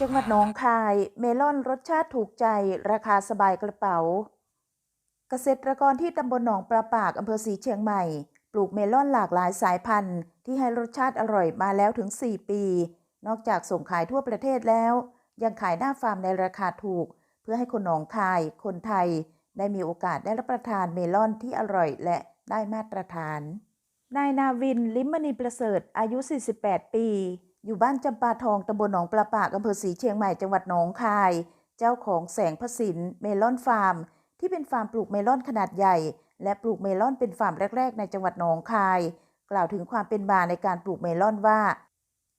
จังหวัดหนองคาย เมลอนรสชาติถูกใจ ราคาสบายกระเป๋า เกษตรกรที่ตำบลหนองปลาปากอำเภอศรีเชียงใหม่ ปลูกเมลอนหลากหลายสายพันธุ์ ที่ให้รสชาติอร่อยมาแล้วถึง 4 ปี นอกจากส่งขายทั่วประเทศแล้ว ยังขายหน้าฟาร์มในราคาถูก เพื่อให้คนหนองคาย คนไทย ได้มีโอกาสได้รับประทานเมลอนที่อร่อยและได้มาตรฐาน นายนาวิน ลิมมณีประเสริฐอายุ 48 ปี อยู่บ้านจำปาทองตำบลหนองปลาปากอำเภอศรีเชียงใหม่จังหวัดหนองคาย เจ้าของแสงพสินเมลอนฟาร์ม ที่เป็นฟาร์มปลูกเมลอนขนาดใหญ่ และปลูกเมลอนเป็นฟาร์มแรก ๆ ในจังหวัดหนองคาย กล่าวถึงความเป็นมาในการปลูกเมลอนว่า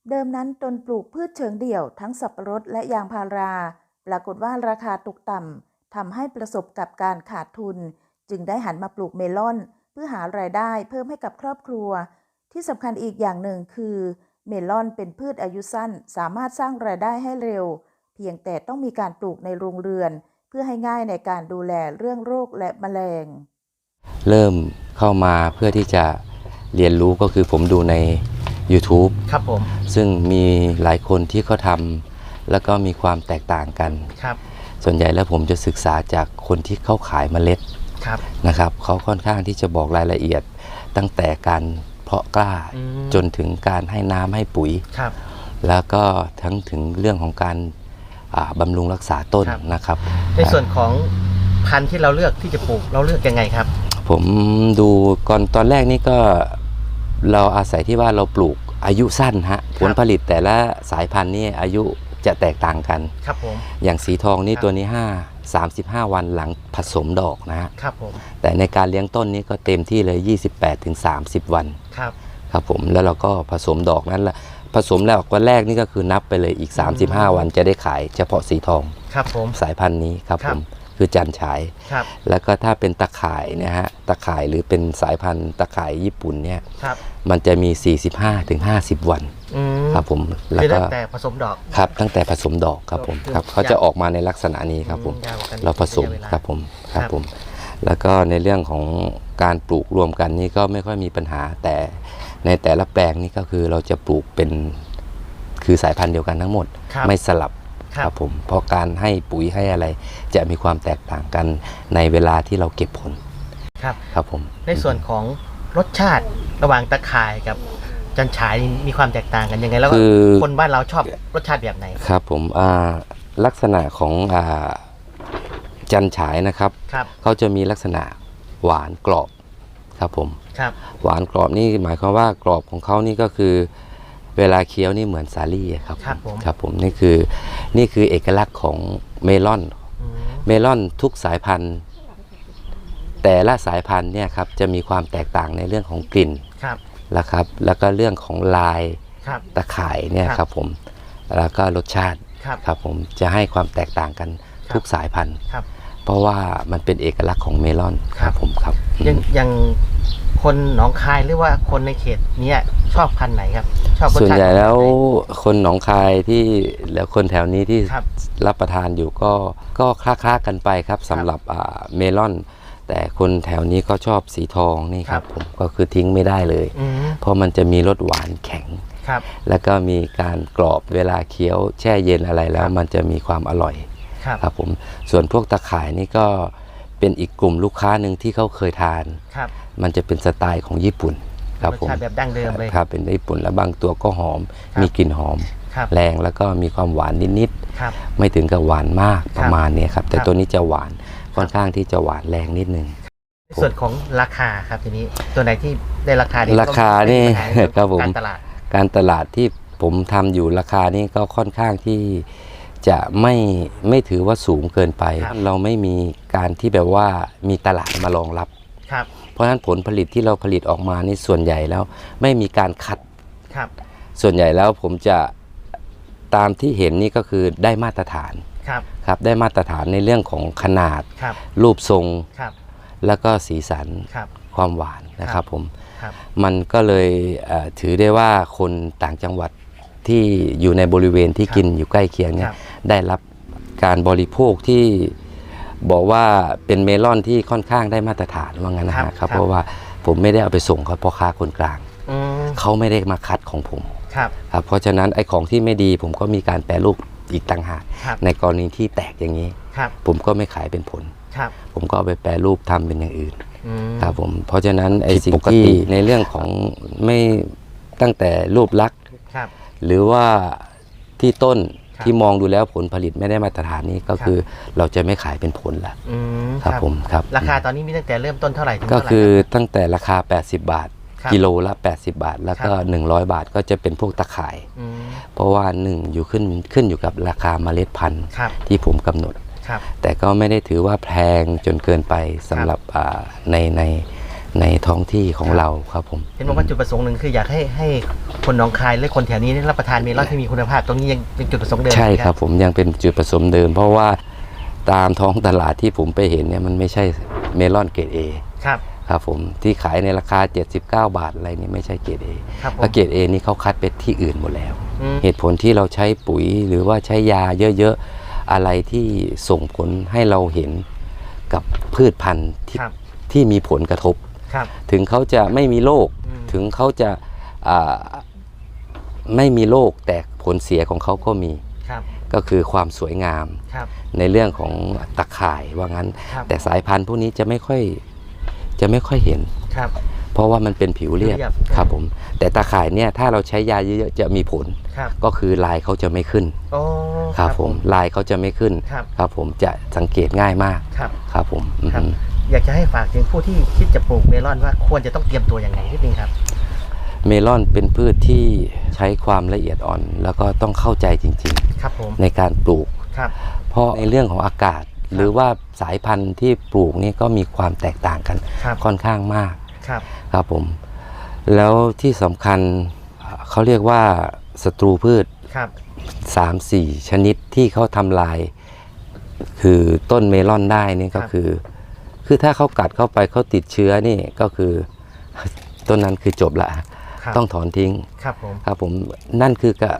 เดิมนั้นตนปลูกพืชเชิงเดี่ยว ทั้งสับปะรดและยางพารา ปรากฏว่าราคาตกต่ำทำให้ประสบกับการขาดทุน จึงได้หันมาปลูกเมลอน เพื่อหารายได้เพิ่มให้กับครอบครัว ที่สำคัญอีกอย่างหนึ่งคือ เมลอนเป็นพืชอายุสั้น สามารถสร้างรายได้ให้เร็ว เพียงแต่ต้องมีการปลูกในโรงเรือน เพื่อให้ง่ายในการดูแลเรื่องโรคและแมลง เริ่มเข้ามาเพื่อที่จะเรียนรู้ก็คือผมดูใน YouTube ครับผม ซึ่งมีหลายคนที่เขาทำแล้วก็มีความแตกต่างกัน ครับ ส่วนใหญ่แล้วผมจะศึกษาจากคนที่เขาขายเมล็ดครับ นะครับเขาค่อนข้างที่จะบอกรายละเอียดตั้งแต่การ เพาะกล้า อืม จนถึงการให้น้ำให้ปุ๋ย ครับ แล้วก็ทั้งถึงเรื่องของการอ่าบำรุงรักษาต้นครับ นะครับ ในส่วนของพันธุ์ที่เราเลือกที่จะปลูกเราเลือกยังไงครับ ผมดูก่อนตอนแรกนี่ก็เราอาศัยที่ว่าเราปลูกอายุสั้นฮะผลผลิตแต่ละสายพันธุ์นี่อายุจะแตกต่างกัน ครับผม อย่างสีทองนี่ครับ ตัวนี้5 35 วันหลังผสมดอกนะฮะครับผมแต่ในการเลี้ยงต้นนี้ก็เต็มที่เลย 28ถึง30 วันครับครับผมแล้วเราก็ผสมดอกนั้นละผสมแล้ววันแรกนี่ก็คือนับไปเลยอีก 35 วันจะได้ขายเฉพาะสีทองครับผมสายพันธุ์นี้ครับครัผบมคือจันฉายครับแล้วก็ถ้าเป็นตะข่ายเนะฮะตะข่ายหรือเป็นสายพันธุ์ตะข่ายญี่ปุ่นเนี่ยครับ มันจะมี 45ถึง50 วันอืมครับผมแล้วคือก็ตั้งแต่ผสมดอก ครับตั้งแต่ผสมดอกครับผมคือครับเขาจะออกมาในลักษณะนี้ครับผมอืยาวกว่กันเราผสมระยะวลาครับผมครับครับผม แล้วก็ในเรื่องของการปลูกรวมกันนี่ก็ไม่ค่อยมีปัญหาแต่ในแต่ละแปลงนี่ก็คือเราจะปลูกเป็นคือสายพันธุ์เดียวกันทั้งหมด ครับไม่สลับครับผมเพราะการให้ปุ๋ยให้อะไรจะมีความแตกต่างกันในเวลาที่เราเก็บผลครับ ครับผม ในส่วนของ รสชาติระหว่างตะข่ายกับจันฉายนี่มีความแตกต่างกันยังไง แล้วก็คือ คนบ้านเราชอบรสชาติแบบไหนครับผมอ่าลักษณะของอ่าจันฉายนะครับ ครับเขาจะมีลักษณะหวานกรอบครับผม ครับหวานกรอบนี่หมายความว่ากรอบของเขานี่ก็คือ เวลาเคี้ยวนี่เหมือนสาลี่อะครับครับผมครับผมนี่คือนี่คือเอกลักษณ์ของเมลอน อืม เมลอนทุกสายพันธุ์ แต่ละสายพันธุ์เนี่ยครับจะมีความแตกต่างในเรื่องของกลิ่นครับนะครับ แล้วก็เรื่องของลายครับ ตะข่ายเนี่ยครับครับผมแล้วก็รสชาติครับครับผมจะให้ความแตกต่างกันครับทุกสายพันธุ์ครับ เพราะว่ามันเป็นเอกลักษณ์ของเมลอนครับผมครับยังยังคนหนองคายหรือว่าคนในเขตเนี้ยชอบพันธุ์ไหนครับ ชอบรสส่วนชาติใหญ่แล้วแบบไคนหนองคายที่แล้วคนแถวนี้ที่ครับรับประทานอยู่ก็ก็คล้าๆกันไปครับสำหรับอ่าเมลอน แต่คนแถวนี้ก็ชอบสีทองนี่ครับครับผมก็คือทิ้งไม่ได้เลย อืมเพราะมันจะมีรสหวานแข็ง ครับ แล้วก็มีการกรอบเวลาเคี้ยวแช่เย็นอะไรแล้วครับมันจะมีความอร่อย ครับ ครับผมส่วนพวกตะข่ายนี่ก็เป็นอีกกลุ่มลูกค้าหนึ่งที่เขาเคยทาน ครับมันจะเป็นสไตล์ของญี่ปุ่นครับรสผมชาติแบบดั้งเดิมเลย ครับเป็นญี่ปุ่นแล้วบางตัวก็หอม ครับ มีกลิ่นหอม ครับ แรงแล้วก็มีความหวานนิดครับ ๆไม่ถึงกับหวานมากประมาณเนี้ยครับ แต่ครับ ตัวนี้จะหวาน ค่อนข้างที่จะหวานแรงนิดนึงในส่วนของราคาครับทีนี้ตัวไหนที่ได้ราคาดีราคานี่ก็ไม่มีปัญหาครับผมการตลาดการตลาดที่ผมทำอยู่ราคานี่ก็ค่อนข้างที่จะไม่ไม่ถือว่าสูงเกินไปครับเราไม่มีการที่แบบว่ามีตลาดมารองรับครับเพราะฉะนั้นผลผลิตที่เราผลิตออกมานี่ส่วนใหญ่แล้ว ไม่มีการคัดครับ ส่วนใหญ่แล้วผมจะตามที่เห็นนี่ก็คือได้มาตรฐานครับ ครับได้มาตรฐานในเรื่องของขนาดครับ รูปทรง ครับ แล้วก็สีสันครับ ความหวานนะคครัรับบผมครับ มันก็เลยเอ่อถือได้ว่าคนต่างจังหวัดที่อยู่ในบริเวณที่ครับกินอยู่ใกล้เคียงคเนี่รัยบได้รับการบริโภคที่บอกว่าเป็นเมลอนที่ค่อนข้างได้มาตรฐานว่างั้นนะครัฮะบครับครับ เพราะว่าผมไม่ได้เอาไปส่งเขาพ่อค้าคนกลาง อืมเขาไม่ได้มาคัดของผม ครับ ครับเพราะฉะนั้นไอ้ของที่ไม่ดีผมก็มีการแปรรูป อีกต่างหากครับในกรณีที่แตกอย่างนี้ ครับผมก็ไม่ขายเป็นผล ครับผมก็เอาไปแปรรูปทำเป็นอย่างอื่น อืม ครับผมเพราะฉะนั้นไอ้สิ่งที่ในเรื่องของไม่ตั้งแต่รูปลักษณ์ ครับ หรือว่าที่ต้นครับ ที่มองดูแล้วผลผลิตไม่ได้มาตรฐานนี้ก็ครับคือเราจะไม่ขายเป็นผลละอืมครับผมครับราคาตอนนี้มีตั้งแต่เริ่มต้นเท่าไหร่ถึงก็เท่าไหร่คือรับตั้งแต่ราคา 80 บาทครับ กิโลละ 80 บาท แล้วก็ครับ100 บาทก็จะเป็นพวกตะข่ายอืมเพราะว่าหนึ่งอยู่ขึ้นขึ้นอยู่กับราคาเมล็ดพันธุ์ครับที่ผมกำหนดครับแต่ก็ไม่ได้ถือว่าแพงจนเกินไปสำหรับอ่าในในในท้องที่ของครับเราครับผมเห็นบอกว่าจุดประสงค์หนึ่งคืออยากให้ให้คนหนองคายและคนแถวนี้ได้รับประทานเมลอนที่มีคุณภาพตรงนี้ยังเป็นจุดประสงค์เดิมใช่ไหมครับผมยังเป็นจุดผสมเดิม เพราะว่าตามท้องตลาดที่ผมไปเห็นเนี่ยมันไม่ใช่เมลอนเกรด A ครับ ครับผมที่ขายในราคา 79 บาทอะไรนี่ไม่ใช่เกรด A ครับผม เพราะเกรด A นี่เขาคัดไปที่อื่นหมดแล้ว อืม เหตุผลที่เราใช้ปุ๋ยหรือว่าใช้ยาเยอะๆ อะไรที่ส่งผลให้เราเห็นกับพืชพันธุ์ที่ครับ ที่มีผลกระทบ ครับ ถึงเขาจะไม่มีโรคอืม ถึงเขาจะอ่าไม่มีโรคแต่ผลเสียของเขาก็มีครับ ก็คือความสวยงาม ครับ ในเรื่องของตะข่ายว่างั้น ครับ แต่สายพันธุ์พวกนี้จะไม่ค่อย จะไม่ค่อยเห็น ครับ เพราะว่ามันเป็นผิวเรียบเรียบ ครับผม แต่ตะข่ายเนี่ยถ้าเราใช้ยาเยอะๆจะมีผล ครับก็คือลายเขาจะไม่ขึ้น โอ้ครับผมลายเขาจะไม่ขึ้น ครับ ครับผมจะสังเกตง่ายมาก ครับ ครับผมอือครับ ฮึอยากจะให้ฝากถึงผู้ที่คิดจะปลูกเมลอนว่าควรจะต้องเตรียมตัวยังไงนิดนึงครับ เมลอนเป็นพืชที่ใช้ความละเอียดอ่อน แล้วก็ต้องเข้าใจจริงครับผม ๆ ในการปลูก ครับ เพราะในเรื่องของอากาศ หรือว่าสายพันธุ์ที่ปลูกนี่ก็มีความแตกต่างกันครับค่อนข้างมากครับครับผมแล้วที่สำคัญเขาเรียกว่าศัตรูพืชครับ3-4ชนิดที่เขาทำลาย คือต้นเมลอนได้นี่ก็คือ คือถ้าเขากัดเข้าไปเขาติดเชื้อนี่ก็คือต้นนั้นคือจบละครับต้องถอนทิ้งครับผมครับผมนั่นคือกะ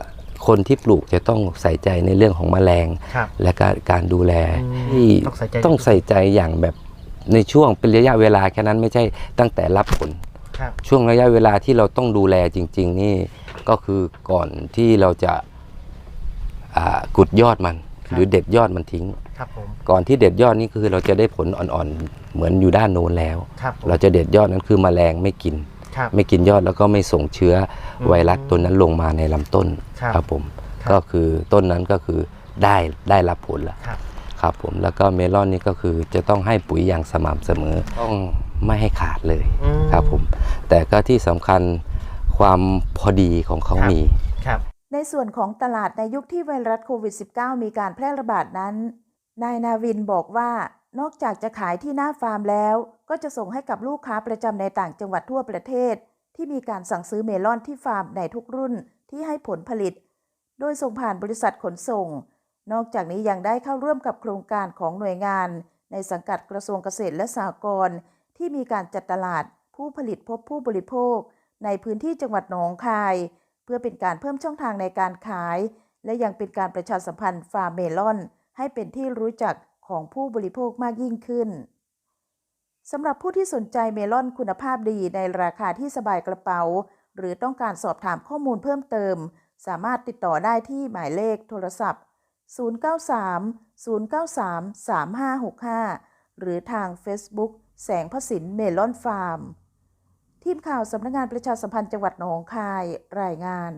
คนที่ปลูกจะต้องใส่ใจในเรื่องของแมลง ครับและการการดูแลอืมที่ต้องใส่ใจ ต้องใส่ใจอย่างแบบในช่วงเป็นระยะเวลาแค่นั้นไม่ใช่ตั้งแต่รับผล ครับ ช่วงระยะเวลาที่เราต้องดูแลจริง ๆ นี่ก็คือก่อนที่เราจะอ่ากุดยอดมัน ครับ หรือเด็ดยอดมันทิ้ง ครับผมก่อนที่เด็ดยอดนี่คือเราจะได้ผลอ่อนๆ เหมือนอยู่ด้านโน้นแล้ว ครับผมเราจะเด็ดยอดนั้นคือแมลงไม่กินครับ ไม่กินยอดแล้วก็ไม่ส่งเชื้ออมไวรัสตัวนั้นลงมาในลำต้นครับผมครับก็คือต้นนั้นก็คือได้ได้รับผลแล้วครับครับผมแล้วก็เมลอนนี่ก็คือจะต้องให้ปุ๋ยอย่างสม่ำเสมอต้องไม่ให้ขาดเลยอืมครับผมแต่ก็ที่สำคัญความพอดีของเขาครับมีครับในส่วนของตลาดในยุคที่ไวรัสโควิด -19 มีการแพร่ระบาดนั้น นายนาวินบอกว่านอกจากจะขายที่หน้าฟาร์มแล้ว ก็จะส่งให้กับลูกค้าประจำในต่างจังหวัดทั่วประเทศ ที่มีการสั่งซื้อเมลอนที่ฟาร์มในทุกรุ่นที่ให้ผลผลิต โดยส่งผ่านบริษัทขนส่ง นอกจากนี้ยังได้เข้าร่วมกับโครงการของหน่วยงาน ในสังกัดกระทรวงเกษตรและสหกรณ์ที่มีการจัดตลาด ผู้ผลิตพบผู้บริโภค ในพื้นที่จังหวัดหนองคาย เพื่อเป็นการเพิ่มช่องทางในการขาย และยังเป็นการประชาสัมพันธ์ฟาร์มเมลอน ให้เป็นที่รู้จักของผู้บริโภคมากยิ่งขึ้น สำหรับผู้ที่สนใจเมลอนคุณภาพดีในราคาที่สบายกระเป๋า หรือต้องการสอบถามข้อมูลเพิ่มเติม สามารถติดต่อได้ที่หมายเลขโทรศัพท์ 093 093 3565 หรือทาง Facebook แสงพสินเมลอนฟาร์ม ทีมข่าวสำนักงานประชาสัมพันธ์จังหวัดหนองคายรายงาน